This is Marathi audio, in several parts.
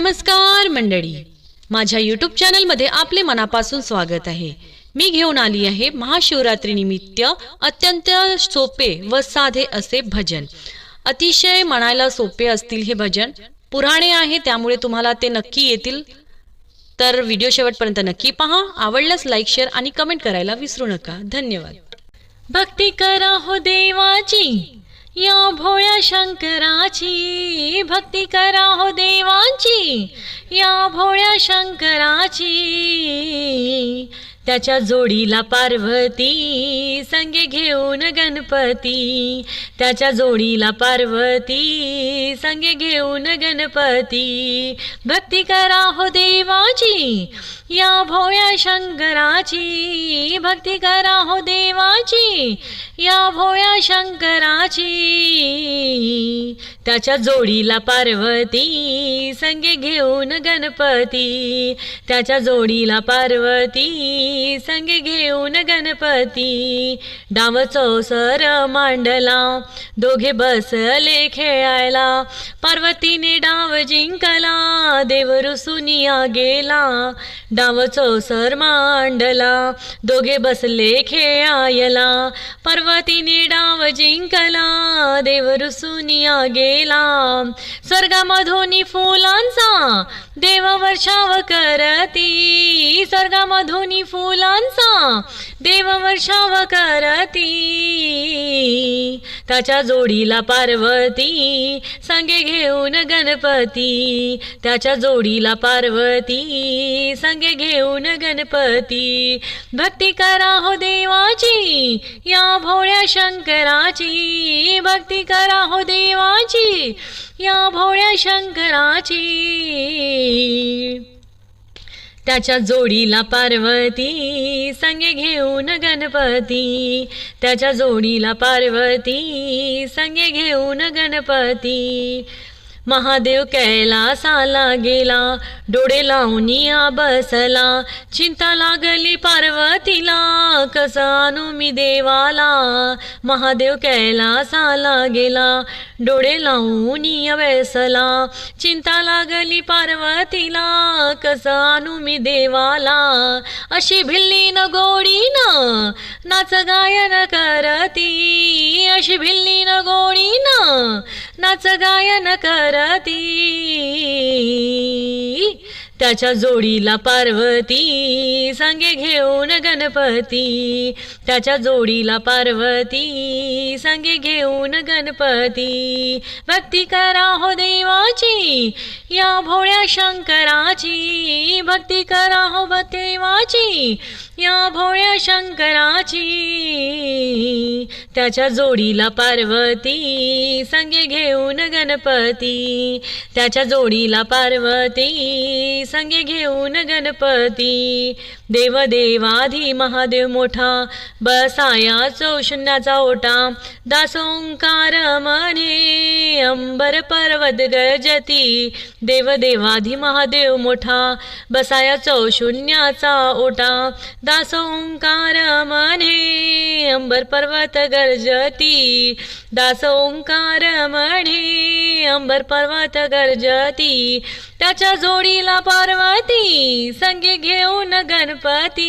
नमस्कार मंडळी. माझ्या यूट्यूब चॅनलमध्ये आपले मनापासून स्वागत आहे. मी घेऊन आली आहे महाशिवरात्री निमित्त अत्यंत सोपे व साधे असे भजन. अतिशय म्हणायला सोपे असतील हे भजन. पुराणे आहे त्यामुळे तुम्हाला ते नक्की येतील. तर व्हिडिओ शेवटपर्यंत नक्की पहा. आवडल्यास लाईक शेअर आणि कमेंट करायला विसरू नका. धन्यवाद. भक्ती करा हो देवाची. या भोळ्या शंकराची भक्ती करा हो देवांची. या भोळ्या शंकराची त्याच्या जोडीला पार्वती संगे घेऊन गणपती. त्याच्या जोडीला पार्वती संगे घेऊन गणपती. भक्ती करा हो देवाची या भोया शंकराची. भक्ती करा हो देवाची या भोया शंकराची. त्याच्या जोडीला पार्वती संगे घेऊन गणपती. त्याच्या जोडीला पार्वती संग घेऊन गणपती. डाव चौसर मांडला दोघे बसले खेळायला. पार्वतीने डाव जिंकला देव रुसुनिया गेला. डाव चौसर मांडला दोघे बसले खेळायला. पार्वतीने डाव जिंकला देव रुसुनिया गेला. स्वर्गामधोनी फुलांचा देव वर्षाव करती. मधुनी फुलांचा देव वर्षाव करती. त्याच्या जोडीला पार्वती संगे घेऊन गणपती. त्याच्या जोडीला पार्वती संगे घेऊन गणपती. भक्ती करा हो देवाची या भोळ्या शंकराची. भक्ती करा हो देवाची या भोळ्या शंकराची. त्याच्या जोडीला पार्वती संगे घेऊन गणपती. त्याच्या जोडीला पार्वती संगे घेऊन गणपती. महादेव कैलासाला गेला डोळे लावून या बसला. चिंता लागली पार्वतीला कसा आणू मी देवाला. महादेव कैलासाला गेला डोळे लावून या बसला. चिंता लागली पार्वतीला कसा आणू मी देवाला. अशी भिल्ली न गोडी न नाच गायन करती. अशी भिल्ली न गोडी न नाच गायन करती त्याच्या जोडीला पार्वती सांगे घेऊन गणपती. त्याच्या जोडीला पार्वती सांगे घेऊन गणपती. भक्ती करा हो देवाची या भोळ्या शंकराची. भक्ती करा हो देवाची या भोळ्या शंकराची. त्याच्या जोडीला पार्वती संगे घेऊन गणपती. त्याच्या जोडीला पार्वती संगे घेऊन गणपती. देवदेवाधी महादेव मोठा बसाया चौशून्याचा ओटा. दासोंकार म्हणे अंबर पर्वत गरजती देवदेवाधी महादेव मोठा बसाया चौशून्याचा ओटा. दासोंकार म्हणे अंबर पर्वत गर्जती दास ओंकार म्हणे अंबर पर्वत गर्जती त्याच्या जोडीला पार्वती संगे घेऊन गणपती.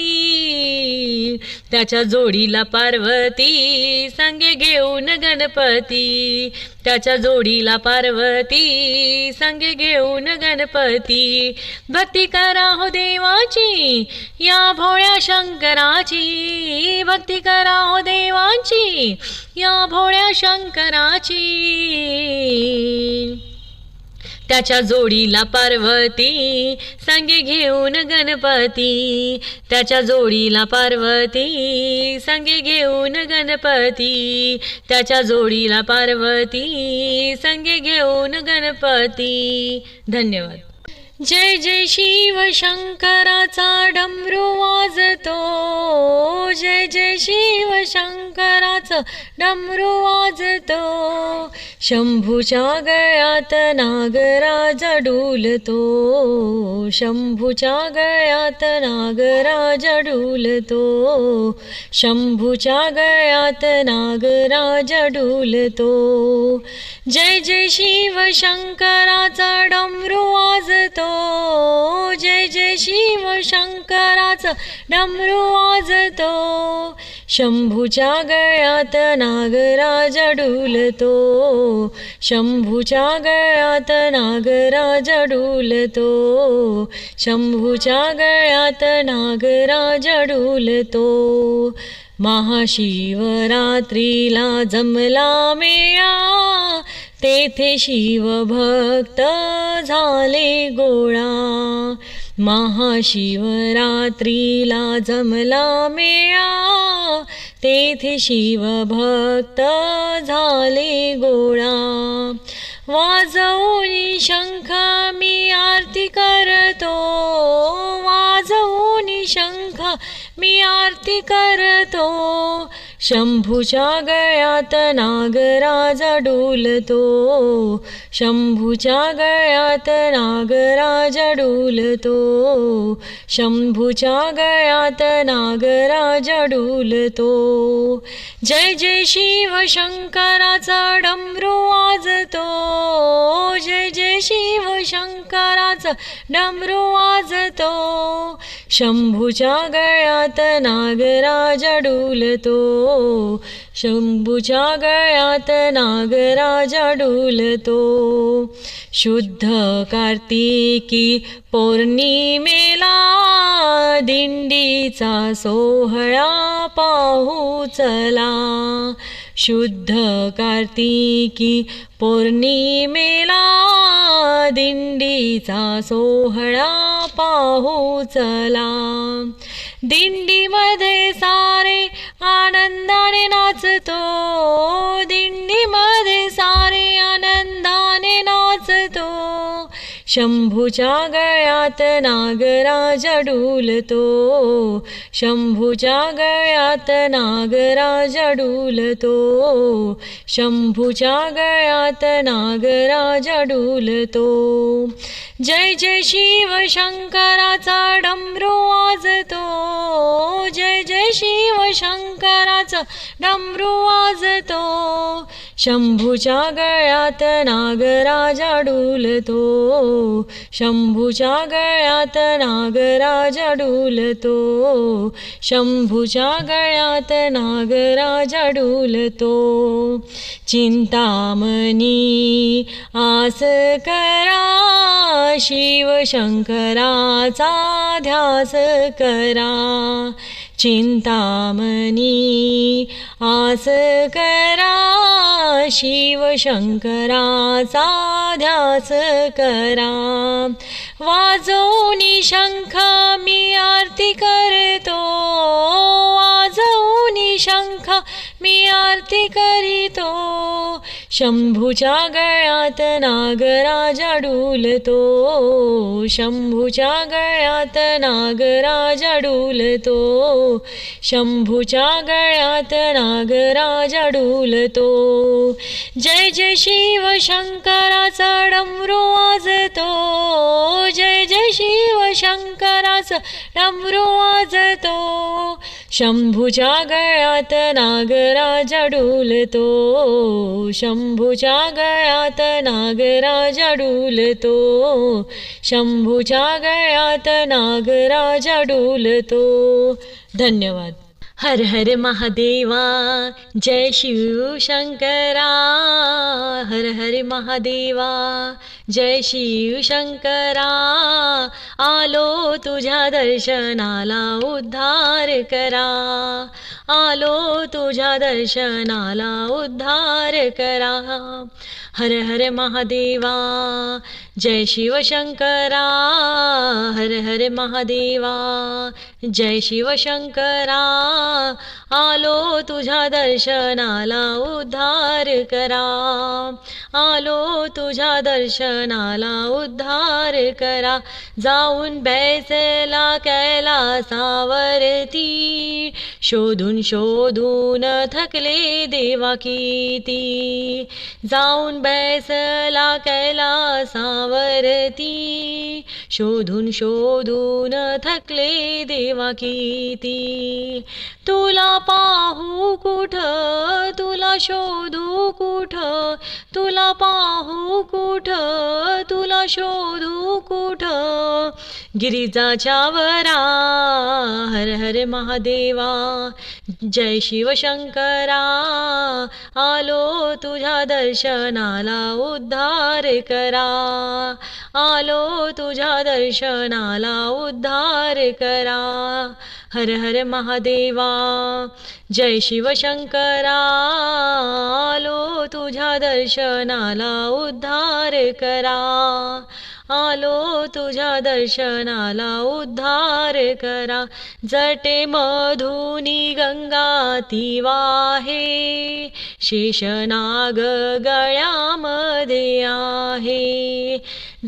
त्याच्या जोडीला पार्वती संगे घेऊन गणपती. त्याच्या जोडीला पार्वती संगे घेऊन गणपती. भक्ती करा हो देवाची या भोळ्या शंकराची. भक्ती करा हो देवाची या भोळ्या शंकराची. त्याच्या जोडीला पार्वती सांगे घेऊन गणपती. त्याच्या जोडीला पार्वती सांगे घेऊन गणपती. त्याच्या जोडीला पार्वती सांगे घेऊन गणपती. धन्यवाद. जय जय शिव शंकराचा डमरू वाजतो. जय जय शिव शंकरा शंकराचा डमरू वाजतो. शंभूच्या गळ्यात नागराज डुलतो. शंभूच्या गळ्यात नागराज डुलतो. शंभूच्या गळ्यात नागराज डुलतो. जय जय शिव शंकराचा डमरू वाजतो. जय जय शिव शंकराचा डमरू वाजतो. शंभूच्या गळ्यात नागराज डुलतो शंभूच्या गळ्यात नागराज डुलतो शंभूच्या गळ्यात नागराज डुलतो महाशिवरात्रीला जमला मेळा. तेथे शिवभक्त झाले गोळा. महाशिवरात्रीला जमला मेळा. तेथे शिवभक्त झाले गोळा. वाजवून शंख मी आरती करतो. वाजवून शंख मी आरती करतो. शंभूच्या गळ्यात नागराज डुलतो. शंभूच्या गळ्यात नागराज डुलतो. शंभूच्या गळ्यात नागराज डुलतो. जय जय शिव शंकराचा डमरू वाजतो. जय जय शिव शंकराचा डमरू वाजतो. शंभूच्या गळ्यात नागराज डुलतो. शंभूच्या गळ्यात नागराज डुलतो. शुद्ध कार्तिकी पौर्णिमेला दिंडीचा सोहळा पाहू चला. शुद्ध कार्तिकी पौर्णिमेला दिंडीचा सोहळा पाहू चला. दिंडीमध्ये सारे आनंदाने नाचतो. दिंडीमध्ये सारे आनंदाने नाचतो. शंभूच्या गळ्यात नागराज डुलतो. शंभूच्या गळ्यात नागराज डुलतो. शंभूच्या गळ्यात नागराज डुलतो. जय जय शिव शंकराचा डमरू वाजतो. जय जय शिव शंकराचा डमरू वाजतो. शंभूच्या गळ्यात नागराजा डुलतो. शंभूच्या गळ्यात नागराजा डुलतो. शंभूच्या गळ्यात नागराजा डुलतो. चिंतामणी आस करा शिवशंकराचा ध्यास करा. चिंतामणी आस करा शिवशंकराचा ध्यास करा. वाजवनी शंख मी आरती करतो. वाजवनी शंख मी आरती करीतो. शंभूच्या गळ्यात नागराज डुलतो शंभूच्या गळ्यात नागराज डुलतो शंभूच्या गळ्यात नागराज डुलतो जय जय शिव शंकराचा डमरू वाजतो. जय जय शिव शंकराचा डमरू वाजतो. शंभूच्या गळ्यात नागराज डुलतो शंभूच्या गळ्यात नागराज डुलतो शंभूच्या गळ्यात नागराज डुलतो धन्यवाद. हर हर महादेवा जय शिव शंकरा। हर हर महादेवा जय शिव शंकरा। आलो तुझ्या दर्शनाला उद्धार करा। आलो तुझ्या दर्शनाला उद्धार करा। हर हर महादेवा जय शिव शंकरा। हर हर महादेवा जय शिव शंकरा आलो तुझ्या दर्शनाला उद्धार करा. आलो तुझ्या दर्शनाला उद्धार करा. जाऊन बैसला कैलासावरती शोधून शोधून थकले देवा किती. जाऊन बैसला कैलासावरती शोधून शोधून थकले देवा किती. तुला पाहू कुठ तुला शोधू कुठ तुला पाहू कुठ तुला शोधू कुठ. गिरिजाच्या वरा हर हर महादेवा जय शिवशंकरा. आलो तुझ्या दर्शनाला उद्धार करा. आलो तुझ्या दर्शना दर्शनाला उद्धार करा. हर हर महादेवा जय शिवशंकरा. आलो तुझ्या दर्शनाला उद्धार करा. आलो तुझ्या दर्शनाला उद्धार करा. जटे मधुनी गंगा ती वाहे शेषनाग गळ्यामध्ये आहे.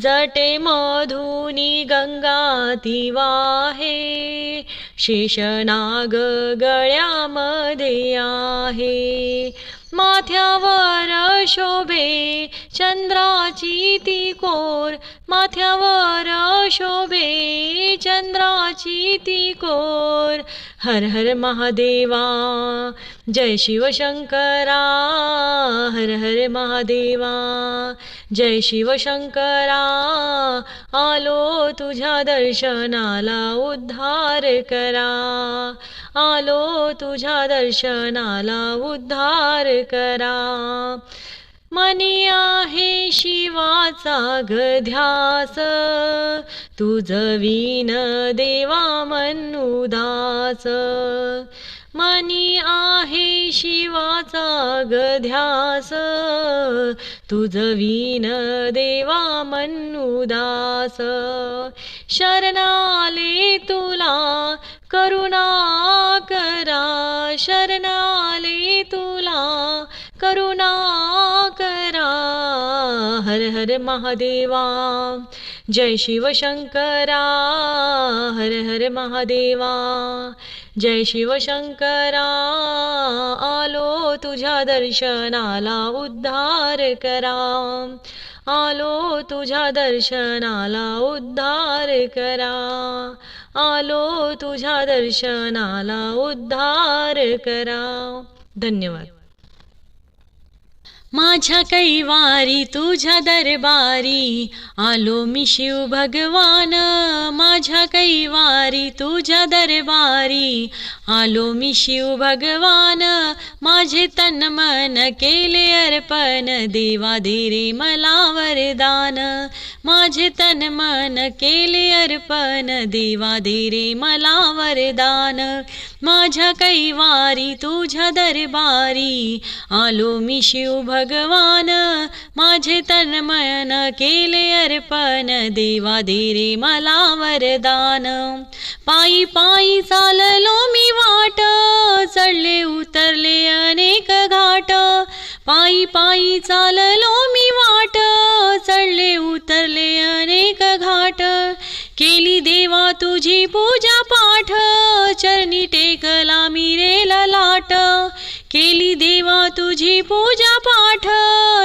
जटे मधुनी गंगा ती वाहे शेषनाग गळ्यामध्ये आहे. माथ्यावर शोभे चंद्राची ती कोर. माथ्यावर शोभे चंद्राची ती कोर. हर हर महादेवा जय शिवशंकरा हर हर महादेवा। जय शिवशंकरा आलो तुझ्या दर्शनाला उद्धार करा। आलो तुझ्या दर्शनाला उद्धार करा। मनी आहे शिवाचा गध्यास तुझ विन देवा मनुदास मनी आहे शिवाचा गध्यास. तुझ वीन देवा मनुदास शरणाले तुला करुणा करा. शरणाले तुला करुणा करा. हर हर महादेवा जय शिवशंकरा. हर हर महादेवा जय शिवशंकरा आलो तुझ्या दर्शनाला उद्धार करा. आलो तुझ्या दर्शनाला उद्धार करा. आलो तुझ्या दर्शनाला उद्धार करा. धन्यवाद. माझ्या कैवारी तुझ्या दरबारी. आलो मी शिव भगवान माझ्या कैवारी तुझ्या दरबारी. आलो मी शिव भगवान माझे तन मन केले अर्पण. देवा दे मला वरदान. माझे तन मन केले अर्पण. देवा दे मला वरदान. माझ्या कैवारी तुझ्या दरबारी. आलो मी शिव भगवान माझे तन मन केले अर्पण देवा दे मला वरदान. पायी पायी चाललो मी वाट चढले उतरले अनेक घाट. पायी पायी चाललो मी वाट चढले उतरले अनेक घाट. केली देवा तुझी पूजा पाठ चरणी टेकला मी रे लाट. केली देवा तुझी पूजा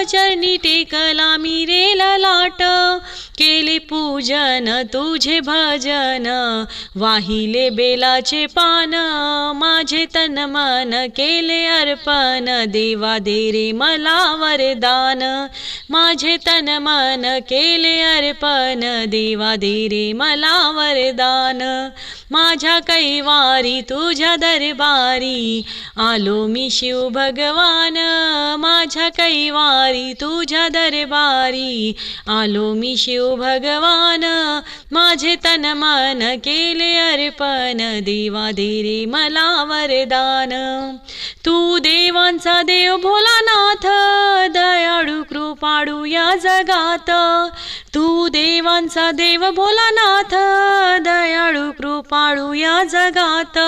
चरणी टेकला मी रे लाट. केले पूजन तुझे भजन वाहिले बेलाचे पान माझे तन मन केले अर्पण देवा दे रे मला वरदान माझे तन मन केले अर्पण देवा दे रे मला वरदान माझ्या कैवारी तुझ्या दरबारी आलो मी शिव भगवान माझ्या कैवारी तुझ्या दरबारी आलो मी शिव भगवान माझे तन मन केले अर्पण देवा दे रे मला वरदान. तू देवांचा देव भोलानाथ दयाळू कृपाळू या जगात. तू देवांचा देव भोलानाथ दयाळू कृपाळू या जगात.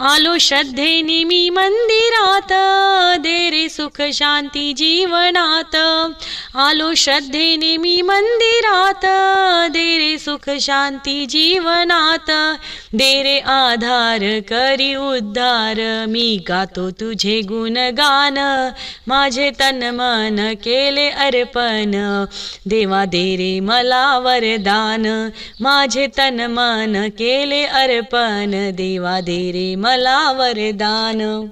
आलो श्रद्धेने मी मंदिरात दे रे सुख शांती जीवनात. आलो श्रद्धेने मी मंदिरात दे रे सुख शांती जीवनात. दे रे आधार करी उद्धार. मी गातो तुझे गुणगान. माझे तन मन केले अर्पण. देवा दे रे मला वरदान. माझे तन मन केले अर्पण. देवा दे रे मला वरदान.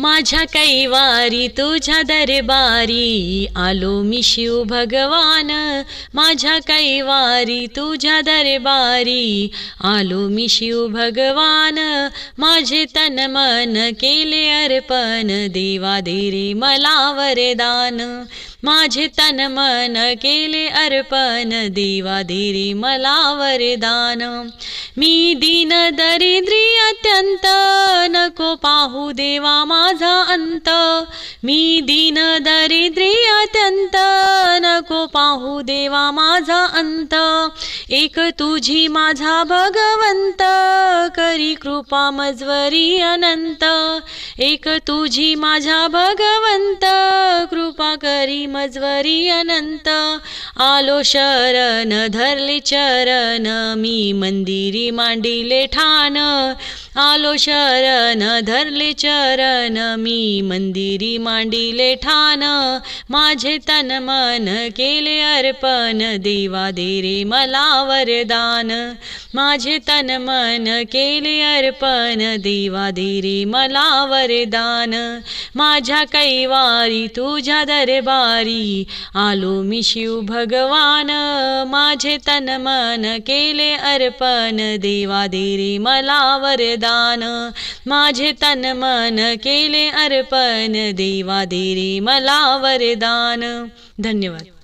माझ्या कैवारी तुझ्या दरबारी. आलो मी शिव भगवान. माझ्या कैवारी तुझ्या दरबारी. आलो मी शिव भगवान. माझे तन मन केले अर्पण. देवा दे रे मला वरदान. माझे तन मन केले अर्पण देवा दे मला वरदान. मी दीन दरिद्री अत्यंत नको पाहू देवा माझा अंत. मी दीन दरिद्री अत्यंत नको पाहू देवा माझा अंत. एक तुझी माझा भगवंत करी कृपा मजवरी अनंत. एक तुझी माझा भगवंत कृपा करी मजवरी अनंत. आलो शरण धरले चरण मी मंदिरी मांडिले ठाण. आलो शरण धरले चरण मी मंदिरी मांडिले ठाण. माझे तन मन केले अर्पण देवा दे रे मला वरदान माझे तन मन केले अर्पण. देवा दे मला वरदान. माझ्या कैवारी तुझ्या दरबारी. आलो मी शिव भगवान. माझे तन मन केले अर्पण. देवा दे मला वरदान. माझे तन मन केले अर्पण. देवा दे मला वरदान. धन्यवाद.